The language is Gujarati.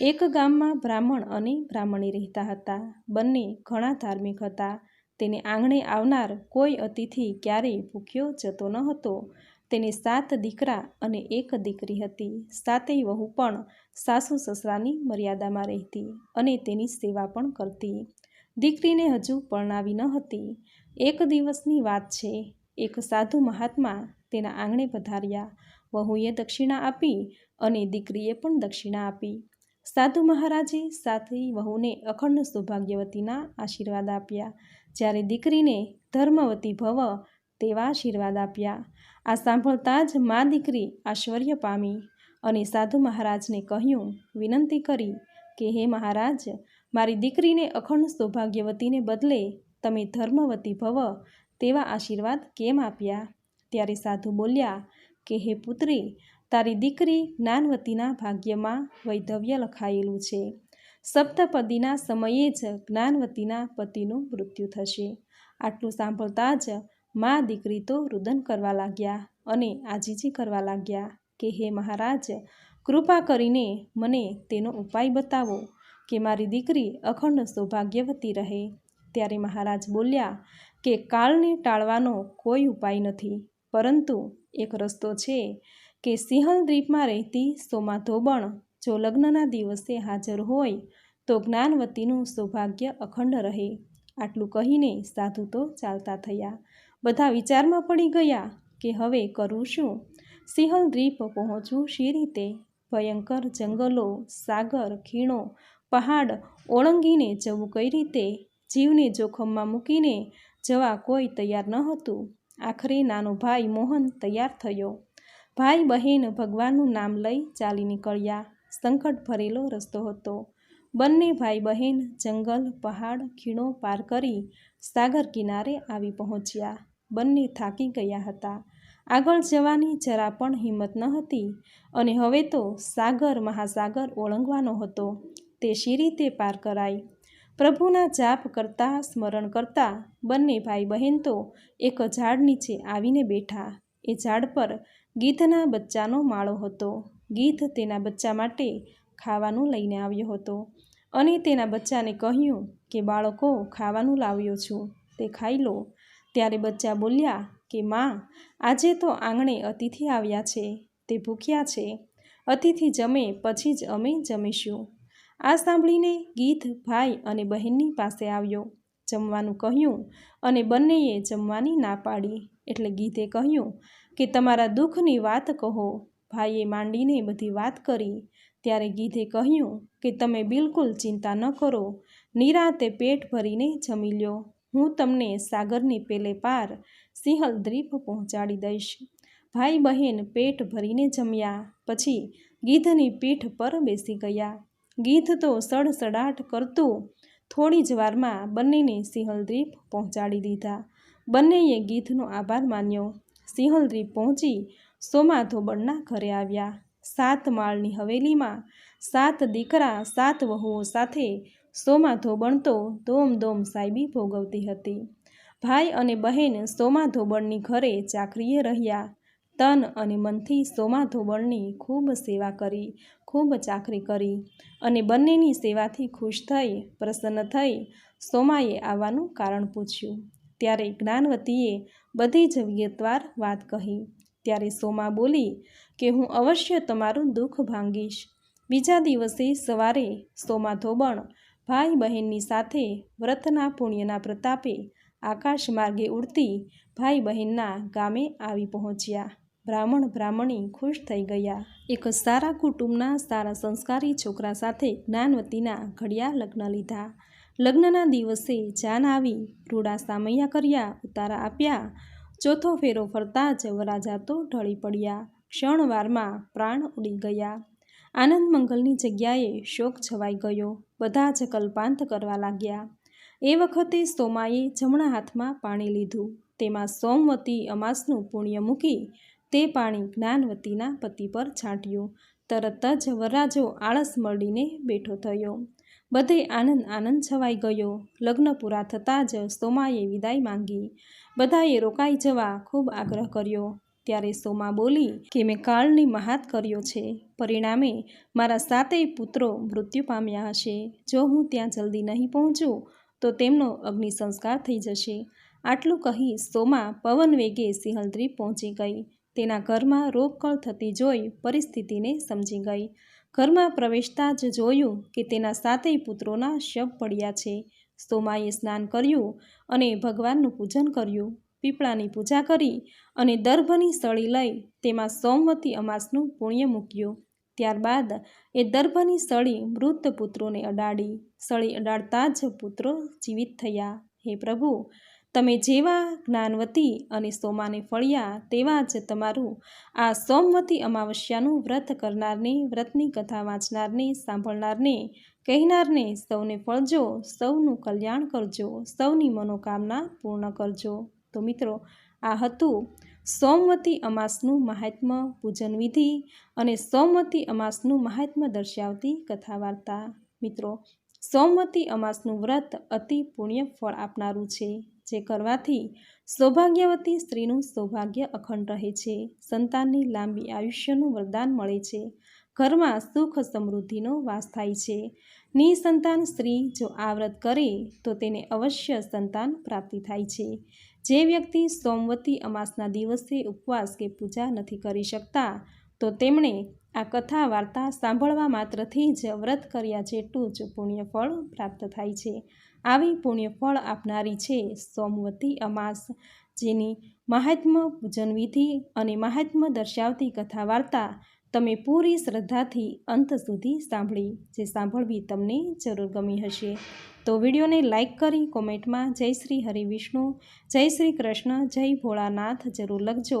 એક ગામમાં બ્રાહ્મણ અને બ્રાહ્મણી રહેતા હતા. બંને ઘણા ધાર્મિક હતા. તેને આંગણે આવનાર કોઈ અતિથિ ક્યારેય ભૂખ્યો જતો ન હતો. તેને સાત દીકરા અને એક દીકરી હતી. સાતેય વહુ પણ સાસુ સસરાની મર્યાદામાં રહેતી અને તેની સેવા પણ કરતી. દીકરીને હજુ પરણાવી ન હતી. એક દિવસની વાત છે. એક સાધુ મહાત્મા તેના આંગણે પધાર્યા. વહુએ દક્ષિણા આપી અને દીકરીએ પણ દક્ષિણા આપી. સાધુ મહારાજે સાથી વહુને અખંડ સૌભાગ્યવતીના આશીર્વાદ આપ્યા. જ્યારે દીકરીને ધર્મવતી ભવ તેવા આશીર્વાદ આપ્યા. આ સાંભળતા જ મા દીકરી આશ્ચર્ય પામી અને સાધુ મહારાજને કહ્યું, વિનંતી કરી કે હે મહારાજ, મારી દીકરીને અખંડ સૌભાગ્યવતીને બદલે તમે ધર્મવતી ભવ તેવા આશીર્વાદ કેમ આપ્યા? ત્યારે સાધુ બોલ્યા કે, હે પુત્રી તારી દીકરી જ્ઞાનવતીના ભાગ્યમાં વૈધવ્ય લખાયેલું છે. સપ્તપદીના સમયે જ જ્ઞાનવતીના પતિનું મૃત્યુ થશે. આટલું સાંભળતા જ મા દીકરી તો રુદન કરવા લાગ્યા અને આજીજી કરવા લાગ્યા કે, હે મહારાજ, કૃપા કરીને મને તેનો ઉપાય બતાવો કે મારી દીકરી અખંડ સૌભાગ્યવતી રહે. ત્યારે મહારાજ બોલ્યા કે, કાળને ટાળવાનો કોઈ ઉપાય નથી, પરંતુ એક રસ્તો છે. કે સિંહલ દ્વીપમાં રહેતી સોમા ધોબણ જો લગ્નના દિવસે હાજર હોય, તો જ્ઞાનવતીનું સૌભાગ્ય અખંડ રહે. આટલું કહીને સાધુ તો ચાલતા થયા. બધા વિચારમાં પડી ગયા કે હવે કરવું શું? સિંહલ દ્વીપ પહોંચવું શી રીતે? ભયંકર જંગલો, સાગર, ખીણો, પહાડ ઓળંગીને જવું કઈ રીતે? જીવને જોખમમાં મૂકીને જવા કોઈ તૈયાર ન હતું. આખરે નાનો ભાઈ મોહન તૈયાર થયો. ભાઈ બહેન ભગવાનનું નામ લઈ ચાલી નીકળ્યા. સંકટ ભરેલો રસ્તો હતો. બંને ભાઈ બહેન જંગલ, પહાડ, ખીણો પાર કરી સાગર કિનારે આવી પહોંચ્યા. બંને થાકી ગયા હતા. આગળ જવાની જરા પણ હિંમત ન હતી અને હવે તો સાગર મહાસાગર ઓળંગવાનો હતો. તે શી રીતે પાર કરાય? પ્રભુના જાપ કરતા, સ્મરણ કરતા બંને ભાઈ બહેન તો એક ઝાડ નીચે આવીને બેઠા. એ ઝાડ પર ગીધના બચ્ચાનો માળો હતો. ગીધ તેના બચ્ચા માટે ખાવાનું લઈને આવ્યો હતો અને તેના બચ્ચાને કહ્યું કે, બાળકો, ખાવાનું લાવ્યો છું. તે ખાઈ લો. ત્યારે બચ્ચા બોલ્યા કે, માં, આજે તો આંગણે અતિથિ આવ્યા છે. તે ભૂખ્યા છે. અતિથિ જમે, પછી જ અમે જમીશું. આ સાંભળીને ગીધ ભાઈ અને બહેનની પાસે આવ્યો. જમવાનું કહ્યું અને બંનેએ જમવાની ના પાડી. એટલે ગીધે કહ્યું કે તમારા દુઃખની વાત કહો. ભાઈએ માંડીને બધી વાત કરી. ત્યારે ગીધે કહ્યું કે તમે બિલકુલ ચિંતા ન કરો. નિરાતે પેટ ભરીને જમી લ્યો. હું તમને સાગરની પેલે પાર સિંહલ દ્વીપ પહોંચાડી દઈશ. ભાઈ બહેન પેટ ભરીને જમ્યા. પછી ગીધની પીઠ પર બેસી ગયા. ગીધ તો સડસડાટ કરતું. થોડી જ વારમાં બંનેને સિંહલ દ્વીપ પહોંચાડી દીધા. બંનેએ ગીધનો આભાર માન્યો. સિંહલ દ્વીપ પહોંચી સોમા ધોબણના ઘરે આવ્યા. સાત માળની હવેલીમાં સાત દીકરા, સાત વહુઓ સાથે સોમા ધોબણ તો ધોમ ધોમ સાહેબી ભોગવતી હતી. ભાઈ અને બહેન સોમા ધોબણની ઘરે ચાકરીએ રહ્યા. તન અને મનથી સોમા ધોબણની ખૂબ સેવા કરી, ખૂબ ચાકરી કરી અને બંનેની સેવાથી ખુશ થઈ, પ્રસન્ન થઈ સોમાએ આવવાનું કારણ પૂછ્યું. ત્યારે જ્ઞાનવતીએ બધી જ વિગતવાર વાત કહી. ત્યારે સોમા બોલી કે, હું અવશ્ય તમારું દુઃખ ભાંગીશ. બીજા દિવસે સવારે સોમા ધોબણ ભાઈ બહેનની સાથે વ્રતના પુણ્યના પ્રતાપે આકાશ માર્ગે ઉડતી ભાઈ બહેનના ગામે આવી પહોંચ્યા. બ્રાહ્મણ બ્રાહ્મણી ખુશ થઈ ગયા. એક સારા કુટુંબના સારા સંસ્કારી છોકરા સાથે જ્ઞાનવતીના ઘડિયા લગ્ન લીધા. લગ્નના દિવસે જાન આવી, રૂડા સામૈયા કર્યા, ઉતારા આપ્યા. ચોથો ફેરો ફરતા જ વરાજા તો ઢળી પડ્યા. ક્ષણવારમાં પ્રાણ ઉડી ગયા. આનંદ મંગલની જગ્યાએ શોક છવાઈ ગયો. બધા જ કલ્પાંત કરવા લાગ્યા. એ વખતે સોમાએ જમણા હાથમાં પાણી લીધું. તેમાં સોમવતી અમાસનું પુણ્ય મૂકી તે પાણી જ્ઞાનવતીના પતિ પર છાંટ્યું. તરત જ વરરાજો આળસ મળીને બેઠો થયો. બધે આનંદ આનંદ છવાઈ ગયો. લગ્ન પૂરા થતાં જ સોમાએ વિદાય માંગી. બધાએ રોકાઈ જવા ખૂબ આગ્રહ કર્યો. ત્યારે સોમા બોલી કે મેં કાળની મહાત કર્યો છે. પરિણામે મારા સાતેય પુત્રો મૃત્યુ પામ્યા હશે. જો હું ત્યાં જલ્દી નહીં પહોંચું, તો તેમનો અગ્નિ સંસ્કાર થઈ જશે. આટલું કહી સોમા પવન વેગે સિંહલદ્રી પહોંચી ગઈ. તેના ઘરમાં રોગકળ થતી જોઈ પરિસ્થિતિને સમજી ગઈ. ઘરમાં પ્રવેશતા જ જોયું કે તેના સાતેય પુત્રોના શબ પડ્યા છે. સોમાએ સ્નાન કર્યું અને ભગવાનનું પૂજન કર્યું. પીપળાની પૂજા કરી અને દર્ભની સળી લઈ તેમાં સોમવતી અમાસનું પુણ્ય મૂક્યું. ત્યારબાદ એ દર્ભની સળી મૃત પુત્રોને અડાડી. સળી અડાડતા જ પુત્રો જીવિત થયા. હે પ્રભુ તમે જેવા જ્ઞાનવતી અને સોમાને ફળ્યા તેવા જ તમારું આ સોમવતી અમાવસ્યાનું વ્રત કરનારને, વ્રતની કથા વાંચનારને, સાંભળનારને, કહેનારને સૌને ફળજો, સૌનું કલ્યાણ કરજો, સૌની મનોકામના પૂર્ણ કરજો. તો મિત્રો, આ હતું સોમવતી અમાસનું મહાત્મ્ય પૂજન વિધિ અને સોમવતી અમાસનું મહાત્મ્ય દર્શાવતી કથા વાર્તા મિત્રો, સોમવતી અમાસનું વ્રત અતિ પુણ્ય ફળ આપનારું છે. જે કરવાથી સૌભાગ્યવતી સ્ત્રીનું સૌભાગ્ય અખંડ રહે છે. સંતાનની લાંબી આયુષ્યનું વરદાન મળે છે. ઘરમાં સુખ સમૃદ્ધિનો વાસ થાય છે. નિસંતાન સ્ત્રી જો આ વ્રત કરે, તો તેને અવશ્ય સંતાન પ્રાપ્તિ થાય છે. જે વ્યક્તિ સોમવતી અમાસના દિવસે ઉપવાસ કે પૂજા નથી કરી શકતા તો તેમણે આ કથા વાર્તા સાંભળવા માત્રથી જ વ્રત કર્યા જેટલું જ પુણ્યફળ પ્રાપ્ત થાય છે. આવી પુણ્યફળ આપનારી છે સોમવતી અમાસ, જેની મહાત્મ પૂજન વિધિ અને મહાત્મ્ય દર્શાવતી કથા વાર્તા તમે પૂરી શ્રદ્ધાથી અંત સુધી સાંભળી, જે સાંભળવી તમને જરૂર ગમી હશે. તો વિડીયોને લાઇક કરી કોમેન્ટમાં જય શ્રી હરિ વિષ્ણુ, જય શ્રી કૃષ્ણ, જય ભોળાનાથ જરૂર લખજો.